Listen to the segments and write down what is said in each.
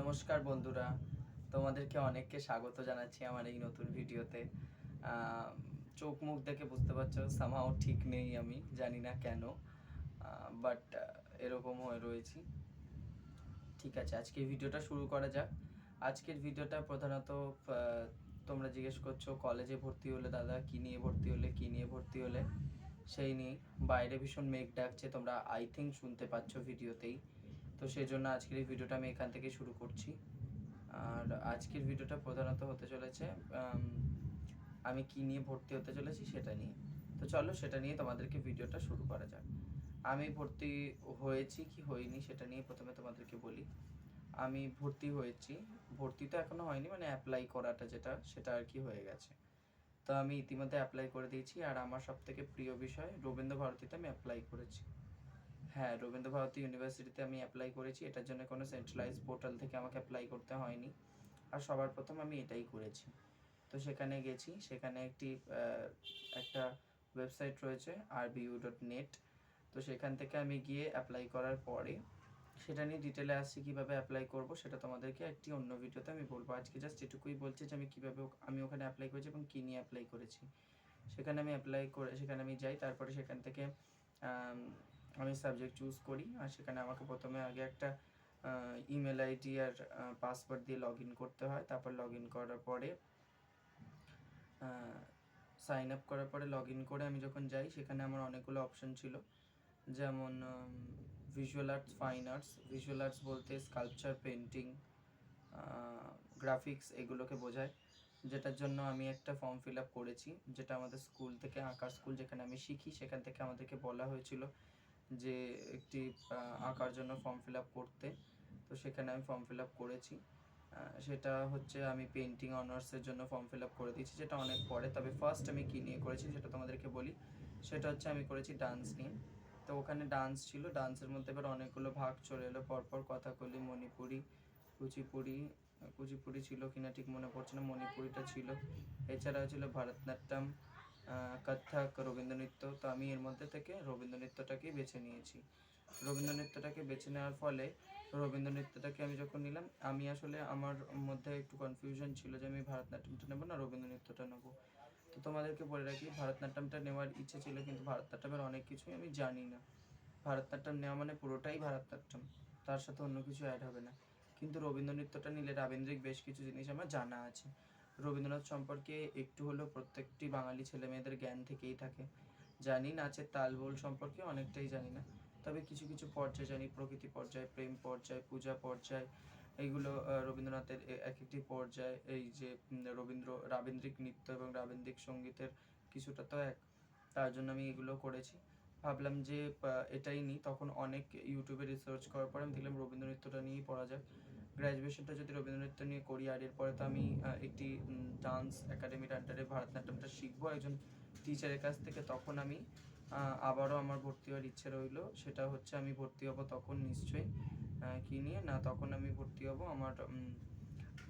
নমস্কার বন্ধুরা, তোমাদেরকে অনেককে স্বাগত জানাচ্ছি আমার এই নতুন ভিডিওতে। চোখ মুখ দেখে বুঝতে পারছ সামাও ঠিক নেই আমি, জানি না কেন বাট এরকম হয়ে রয়েছি। ঠিক আছে, আজকে ভিডিওটা শুরু করা যাক। আজকের ভিডিওটা প্রধানত তোমরা জিজ্ঞেস করছ, কলেজে ভর্তি হলে দাদা, কি নিয়ে ভর্তি হলে, কি নিয়ে ভর্তি হলে? সেই নিয়ে। বাইরে ভীষণ মেঘ ডাকছে, তোমরা আই থিঙ্ক শুনতে পাচ্ছ ভিডিওতেই। তো সেই জন্য আজকের এই ভিডিওটা আমি এখান থেকে শুরু করছি। আর আজকের ভিডিওটা প্রধানত হতে চলেছে আমি কি নিয়ে ভর্তি হতে চলেছি সেটা নিয়ে। তো চলো সেটা নিয়ে তোমাদেরকে ভিডিওটা শুরু করা যাক। আমি ভর্তি হয়েছি কি হইনি সেটা নিয়ে প্রথমে তোমাদেরকে বলি। আমি ভর্তি হয়েছি, ভর্তি তো এখনও হয়নি মানে অ্যাপ্লাই করাটা যেটা, সেটা আর কি হয়ে গেছে। তো আমি ইতিমধ্যে অ্যাপ্লাই করে দিয়েছি, আর আমার সব থেকে প্রিয় বিষয় রবীন্দ্র ভারতীতে আমি অ্যাপ্লাই করেছি। হ্যাঁ রবীন্দ্র ভারতী ইউনিভার্সিটিতে আমি অ্যাপ্লাই করেছি। এটার জন্য কোনো সেন্ট্রালাইজ পোর্টাল থেকে আমাকে অ্যাপ্লাই করতে হয়নি। আর সবার প্রথম আমি এটাই করেছি। তো সেখানে গেছি। সেখানে একটি একটা ওয়েবসাইট রয়েছে আরবিইউ ডট নেট তো সেখান থেকে আমি গিয়ে অ্যাপ্লাই করার পরে সেটা নিয়ে ডিটেলে আসছি, কীভাবে অ্যাপ্লাই করব সেটা তোমাদেরকে একটি অন্য ভিডিওতে আমি বলব। আজকে জাস্ট এটুকুই বলছি যে আমি কীভাবে আমি ওখানে অ্যাপ্লাই করেছি এবং কী নিয়ে অ্যাপ্লাই করেছি। সেখানে আমি অ্যাপ্লাই করে, সেখানে আমি যাই, তারপরে সেখান থেকে আম, সাবজেক্ট চুজ করি আর সেখানে আমাকে প্রথমে আগে একটা ইমেল আইডি আর পাসওয়ার্ড দিয়ে লগ করতে হয়। তারপর লগ করার পরে সাইন আপ করার পরে লগ করে আমি যখন যাই সেখানে আমার অনেকগুলো অপশন ছিল। যেমন visual arts fine arts visual arts বলতে স্কাল্পচার পেন্টিং গ্রাফিক্স এগুলোকে বোঝায়। যেটার জন্য আমি একটা ফর্ম ফিল আপ করেছি যেটা আমাদের স্কুল থেকে আঁকার স্কুল যেখানে আমি শিখি সেখান থেকে আমাদেরকে বলা হয়েছিল যে একটি আঁকার জন্য ফর্ম ফিল আপ করতে। তো সেখানে আমি ফর্ম ফিল আপ করেছি। সেটা হচ্ছে আমি পেন্টিং অনার্সের জন্য ফর্ম ফিল আপ করে দিয়েছি, যেটা অনেক পরে। তবে ফার্স্ট আমি কী নিয়ে করেছি সেটা তোমাদেরকে বলি। সেটা হচ্ছে আমি করেছি ডান্স নিয়ে। তো ওখানে ডান্স ছিল। ডান্সের মধ্যে এবার অনেকগুলো ভাগ চলে এলো। পরপর কথাকলি, মণিপুরি, কুচিপুড়ি কুচিপুড়ি ছিল কিনা ঠিক মনে পড়ছে না। মণিপুরিটা ছিল। এছাড়াও ছিল ভারতনাট্যম কত্থক রবীন্দ্র নৃত্য তো আমি এর মধ্যে থেকে রবীন্দ্র নৃত্যটাকেই বেছে নিয়েছি। রবীন্দ্র নৃত্যটাকে বেছে নেওয়ার ফলে রবীন্দ্র নৃত্যটাকে আমি যখন নিলাম, আমি আসলে আমার মধ্যে একটু কনফিউশন ছিল যে আমি ভারতনাট্যমটা নেব না, রবীন্দ্র নৃত্যটা নেব। তো তোমাদেরকে বলে রাখি, ভারতনাট্যমটা নেওয়ার ইচ্ছে ছিল কিন্তু ভারতনাট্যমের অনেক কিছুই আমি জানি না। ভারতনাট্যম নেওয়া মানে পুরোটাই ভারতনাট্যম, তার সাথে অন্য কিছু অ্যাড হবে না। কিন্তু রবীন্দ্র নৃত্যটা নিলে রাবীন্দ্রিক বেশ কিছু জিনিস আমার জানা আছে। রবীন্দ্রনাথ সম্পর্কে একটু হলেও প্রত্যেকটি বাঙালি ছেলে মেয়েদের জ্ঞান থেকেই থাকে। জানি নাচের তালবোল সম্পর্কে অনেকটাই জানি না, তবে কিছু কিছু পর্যায়ে জানি, প্রকৃতি পর্যায়, প্রেম পর্যায়, পূজা পর্যায় এইগুলো রবীন্দ্রনাথের এক একটি পর্যায়, এই যে রবীন্দ্র, রাবীন্দ্রিক নৃত্য এবং রাবীন্দ্রিক সঙ্গীতের কিছুটা তো এক, তার জন্য আমি এগুলো করেছি। ভাবলাম যে এটাই নিই, তখন অনেক ইউটিউবে রিসার্চ করার পরে আমি দেখলাম রবীন্দ্র নৃত্যটা নিয়েই পড়া যাক। গ্র্যাজুয়েশনটা যদি রবীন্দ্র নৃত্য নিয়ে করি, আর এরপরে তো আমি একটি ডান্স একাডেমির আন্ডারে ভারতনাট্যমটা শিখব একজন টিচারের কাছ থেকে তখন আমি আবারও আমার ভর্তি হওয়ার ইচ্ছে রইল। সেটা হচ্ছে আমি ভর্তি হব তখন নিশ্চয়ই কি নিয়ে? না, তখন আমি ভর্তি হব আমার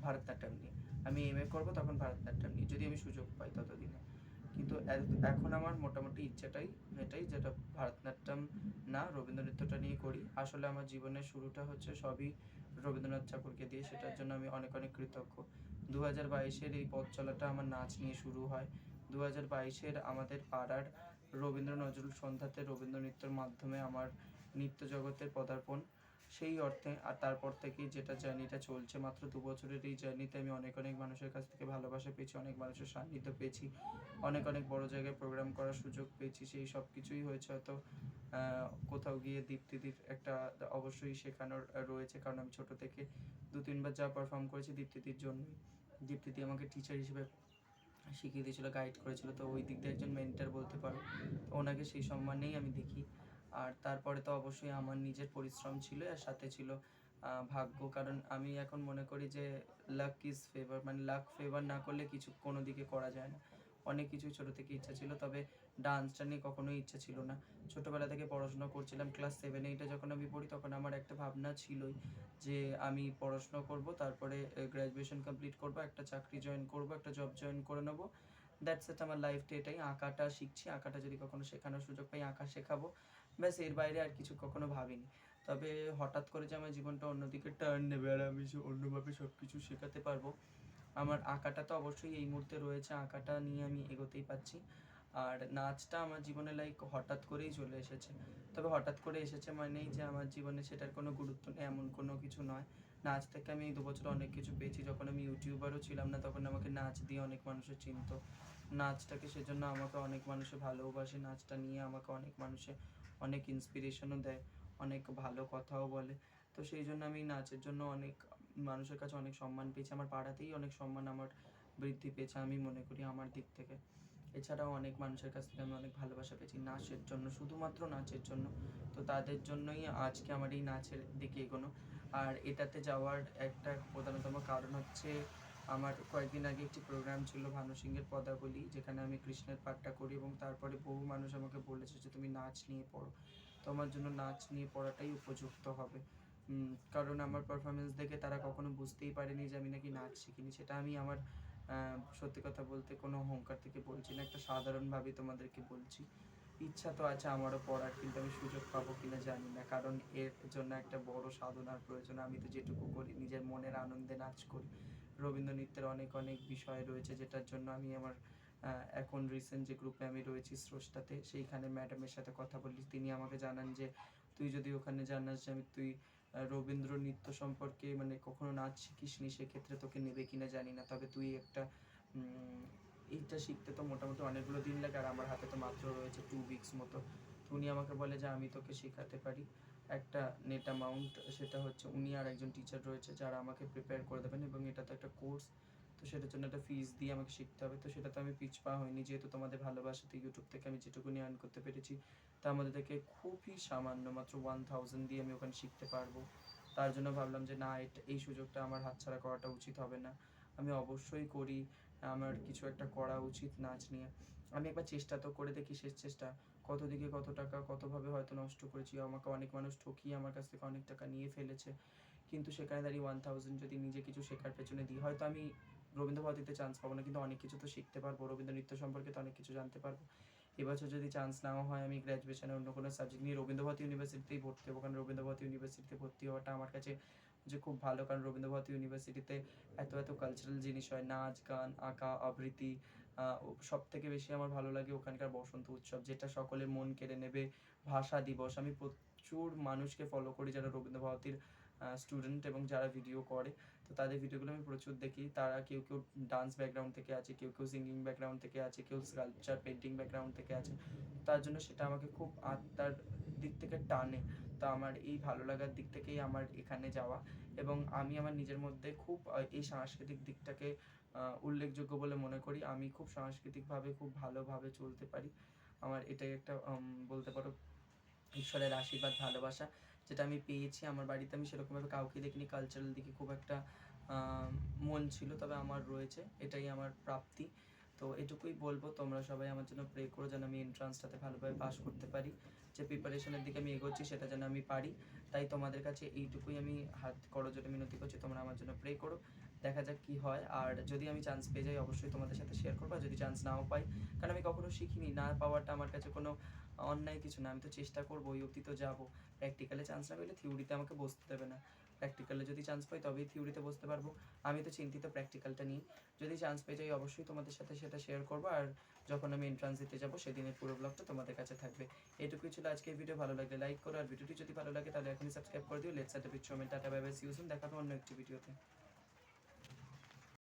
ভারতনাট্যম নিয়ে। আমি এম এ করব তখন ভারতনাট্যম নিয়ে, যদি আমি সুযোগ পাই ততদিনে। কিন্তু এখন আমার মোটামুটি ইচ্ছেটাই এটাই যেটা ভারতনাট্যম না রবীন্দ্র নৃত্যটা নিয়ে করি। আসলে আমার জীবনের শুরুটা হচ্ছে সবই রবীন্দ্রনাথ ঠাকুরকে দিয়ে, সেটার জন্য আমি অনেক অনেক কৃতজ্ঞ। দু হাজার বাইশের এই পথ চলাটা আমার নাচ নিয়ে শুরু হয়। দু হাজার বাইশের আমাদের পাড়ার রবীন্দ্র নজরুল সন্ধ্যাতে রবীন্দ্র নৃত্যের মাধ্যমে আমার নৃত্য জগতের পদার্পণ। সেই অর্থে, আর তারপর থেকেই যেটা জার্নিটা চলছে, মাত্র দু বছরের এই জার্নিতে আমি অনেক অনেক মানুষের কাছ থেকে ভালোবাসা পেয়েছি, অনেক মানুষের সান্নিধ্য পেয়েছি, অনেক অনেক বড় জায়গায় প্রোগ্রাম করার সুযোগ পেয়েছি, সেই সব কিছুই হয়েছে হয়তো কোথাও গিয়ে দীপ্তিদির একটা অবশ্যই শেখানোর রয়েছে, কারণ আমি ছোট থেকে দু তিনবার যা পারফর্ম করেছি দীপ্তিদির জন্যই। দীপ্তিদি আমাকে টিচার হিসেবে শিখিয়ে দিয়েছিল গাইড করেছিল, তো ওই দিক দিয়ে একজন মেন্টার বলতে পারো ওনাকে সেই সম্মানেই আমি দেখি। আর তারপরে তো অবশ্যই আমার নিজের পরিশ্রম ছিল আর সাথে ছিল ভাগ্য। কারণ আমি এখন মনে করি যে লাক ইজ ফেভার মানে লাক ফেভার না করলে কিছু কোনো দিকে করা যায় না। অনেক কিছু ছোট থেকে ইচ্ছা ছিল, তবে ডান্সটা নিয়ে কখনোই ইচ্ছা ছিল না। ছোটবেলা থেকে পড়াশোনা করছিলাম ক্লাস সেভেন এইটে যখন আমি পড়ি তখন আমার একটা ভাবনা ছিলই যে আমি পড়াশোনা করব, তারপরে গ্র্যাজুয়েশন কমপ্লিট করব, একটা চাকরি জয়েন করব, একটা জব জয়েন করে নেব। দ্যাটস এট আমার লাইফটা এটাই। আঁকাটা শিখছি, আঁকাটা যদি কখনো শেখানোর সুযোগ পাই, আঁকা শেখাবো। ব্যাস, এর বাইরে আর কিছু কখনো ভাবিনি। তবে হঠাৎ করে যে আমার জীবনটা অন্যদিকে টার্ন নেবে আর আমি যে অন্যভাবে সব কিছু শেখাতে পারব, আমার আঁকাটা তো অবশ্যই এই মুহূর্তে রয়েছে, আঁকাটা নিয়ে আমি এগোতেই পাচ্ছি আর নাচটা আমার জীবনে লাইক হঠাৎ করেই চলে এসেছে। তবে হঠাৎ করে এসেছে মানেই যে আমার জীবনে সেটার কোনো গুরুত্ব নেই, এমন কোনো কিছু নয়। নাচ থেকে আমি এই দু বছর অনেক কিছু পেয়েছি। যখন আমি ইউটিউবারও ছিলাম না, তখন আমাকে নাচ দিয়ে অনেক মানুষের চিনত। নাচটাকে সেজন্য আমাকে অনেক মানুষে ভালোবাসে। নাচটা নিয়ে আমাকে অনেক মানুষে অনেক ইন্সপিরেশনও দেয়, অনেক ভালো কথাও বলে। তো সেই জন্য আমি নাচের জন্য অনেক মানুষের কাছে অনেক সম্মান পেয়েছি। আমার পাড়াতেই অনেক সম্মান আমার বৃদ্ধি পেয়েছে আমি মনে করি আমার দিক থেকে। এছাড়াও অনেক মানুষের কাছ থেকে আমি অনেক ভালোবাসা পেয়েছি নাচের জন্য, শুধুমাত্র নাচের জন্য। তো তাদের জন্যই আজকে আমার এই নাচের দিকে এগোনো। আর এটাতে যাওয়ার একটা প্রধানতম কারণ হচ্ছে আমার কয়েকদিন আগে একটি প্রোগ্রাম ছিল ভানু সিংয়ের পদাবলী, যেখানে আমি কৃষ্ণের পাঠটা করি এবং তারপরে বহু মানুষ আমাকে বলেছে যে তুমি নাচ নিয়ে পড়ো। তো আমার জন্য নাচ নিয়ে পড়াটাই উপযুক্ত হবে। কারণ আমার পারফরমেন্স দেখে তারা কখনো বুঝতেই পারেনি যে আমি নাকি নাচ শিখিনি। সেটা আমি আমার সত্যি কথা বলতে কোনো অহংকার থেকে বলছি না, একটা সাধারণভাবে তোমাদেরকে বলছি। ইচ্ছা তো আছে আমারও পড়ার, কিন্তু আমি সুযোগ পাবো কিনা জানি না। কারণ এর জন্য একটা বড় সাধনার প্রয়োজন। আমি তো যেটুকু করি, নিজের মনের আনন্দে নাচ করি। রবীন্দ্র নৃত্যের অনেক অনেক বিষয় রয়েছে যেটার জন্য আমি আমার এখন রিসেন্ট যে গ্রুপে আমি রয়েছি স্রষ্টাতে, সেইখানে ম্যাডামের সাথে কথা বলি। তিনি আমাকে জানান যে, তুই যদি ওখানে জানাস যে আমি, তুই রবীন্দ্র নৃত্য সম্পর্কে মানে কখনো নাচ শিখিস নি সেক্ষেত্রে তোকে নেবে কিনা জানি না। তবে তুই একটা এইটা শিখতে তো মোটামুটি অনেকগুলো দিন লাগে, আর আমার হাতে তো মাত্র রয়েছে টু উইকস মতো। উনি আমাকে বলে যে, আমি তোকে শেখাতে পারি। একটা নেট অ্যামাউন্ট সেটা হচ্ছে উনি আর একজন টিচার রয়েছে যারা আমাকে প্রিপেয়ার করে দেবেন এবং এটা তো একটা কোর্স তো সেটার জন্য একটা ফিস দিয়ে আমাকে শিখতে হবে। তো সেটা তো আমি পিছপা হয়নি যেহেতু তোমাদের ভালোবাসাতে ইউটিউব থেকে আমি যেটুকুনি আর্ন করতে পেরেছি তার মধ্যে থেকে খুবই সামান্য মাত্র ওয়ান থাউজেন্ড দিয়ে আমি ওখানে শিখতে পারব। তার জন্য ভাবলাম যে না এই সুযোগটা আমার হাতছাড়া করাটা উচিত হবে না। আমি অবশ্যই করি, আমার কিছু একটা করা উচিত নাচ নিয়ে। আমি একবার চেষ্টা তো করে দেখি শেষ চেষ্টা, কত দিকে কত টাকা, কতভাবে হয়তো নষ্ট করেছি, আমাকে অনেক মানুষ ঠকিয়ে আমার কাছ থেকে অনেক টাকা নিয়ে ফেলেছে। কিন্তু সেখানে দাঁড়িয়ে ওয়ান থাউজেন্ড যদি নিজে কিছু শেখার পেছনে দিই, হয়তো আমি রবীন্দ্র ভারতীতে চান্স পাবো না, কিন্তু অনেক কিছু তো শিখতে পারব রবীন্দ্র নৃত্য সম্পর্কে তো অনেক কিছু জানতে পারব। এবছর যদি চান্স নাও হয় আমি গ্র্যাজুয়েশনে অন্য কোনো সাবজেক্ট নিয়ে রবীন্দ্র ভারতী ইউনিভার্সিটিতেই ভর্তি হব, কারণ রবীন্দ্র ভারতী ইউনিভার্সিটিতে ভর্তি হওয়াটা আমার কাছে যে খুব ভালো, কারণ রবীন্দ্র ভারতী ইউনিভার্সিটিতে এত এত কালচারাল জিনিস হয়, নাচ, গান, আঁকা, আবৃত্তি সব থেকে বেশি আমার ভালো লাগে ওখানকার বসন্ত উৎসব, যেটা সকলের মন কেড়ে নেবে। ভাষা দিবস। আমি প্রচুর মানুষকে ফলো করি যারা রবীন্দ্র ভারতীর স্টুডেন্ট এবং যারা ভিডিও করে, তো তাদের ভিডিওগুলো আমি প্রচুর দেখি। তারা কেউ কেউ ডান্স ব্যাকগ্রাউন্ড থেকে আছে, কেউ কেউ সিঙ্গিং ব্যাকগ্রাউন্ড থেকে আছে, কেউ স্কাল্পচার পেন্টিং ব্যাকগ্রাউন্ড থেকে আছে। তার জন্য সেটা আমাকে খুব আত্মার দিক থেকে টানে। তো আমার এই ভালো লাগার দিক থেকেই আমার এখানে যাওয়া এবং আমি আমার নিজের মধ্যে খুব এই সাংস্কৃতিক দিকটাকে উল্লেখযোগ্য বলে মনে করি। আমি খুব সাংস্কৃতিকভাবে খুব ভালোভাবে চলতে পারি। আমার এটাই একটা বলতে পারো, ঈশ্বরের আশীর্বাদ, ভালোবাসা। যেটা আমি পেয়েছি, আমার বাড়িতে আমি সেরকমভাবে কাউকে দেখিনি কালচারাল দিকে খুব একটা মন ছিল, তবে আমার রয়েছে, এটাই আমার প্রাপ্তি। তো এটুকুই বলব, তোমরা সবাই আমার জন্য প্রে করো যেন আমি এন্ট্রান্সটাতে ভালোভাবে পাস করতে পারি। যে প্রিপারেশনের দিকে আমি এগোচ্ছি, সেটা যেন আমি পারি। তাই তোমাদের কাছে এইটুকুই আমি হাত করো জোরে মিনতি করছি, তোমরা আমার জন্য প্রে করো। দেখা যাক কি হয়। আর যদি আমি চান্স পেয়ে যাই, অবশ্যই তোমাদের সাথে শেয়ার করব। আর যদি চান্স নাও পাই, কারণ আমি কখনো শিখিনি, না পাওয়াটা আমার কাছে কোনো অন্যায় কিছু না, আমি তো চেষ্টা করব ওই অবধি তো যাব। প্র্যাকটিক্যালে চান্স না পেলে থিওরিতে আমাকে বসতে দেবে না। প্র্যাকটিক্যালে যদি চান্স পাই তবেই থিওরিতে বসতে পারব। আমি তো চিন্তিত প্র্যাকটিক্যালটা নিয়ে। যদি চান্স পেয়ে যাই অবশ্যই তোমাদের সাথে সেটা শেয়ার করব। আর যখন আমি এন্ট্রান্স দিতে যাব সেদিনের পুরো ব্লগটা তোমাদের কাছে থাকবে। এটুকুই ছিল আজকের ভিডিও ভালো লাগলে লাইক করো। আর ভিডিওটি যদি ভালো লাগে তাহলে এখনই সাবস্ক্রাইব করে দিও। Let's at pitch tata bye bye see you soon দেখাবো অন্য একটি ভিডিওতে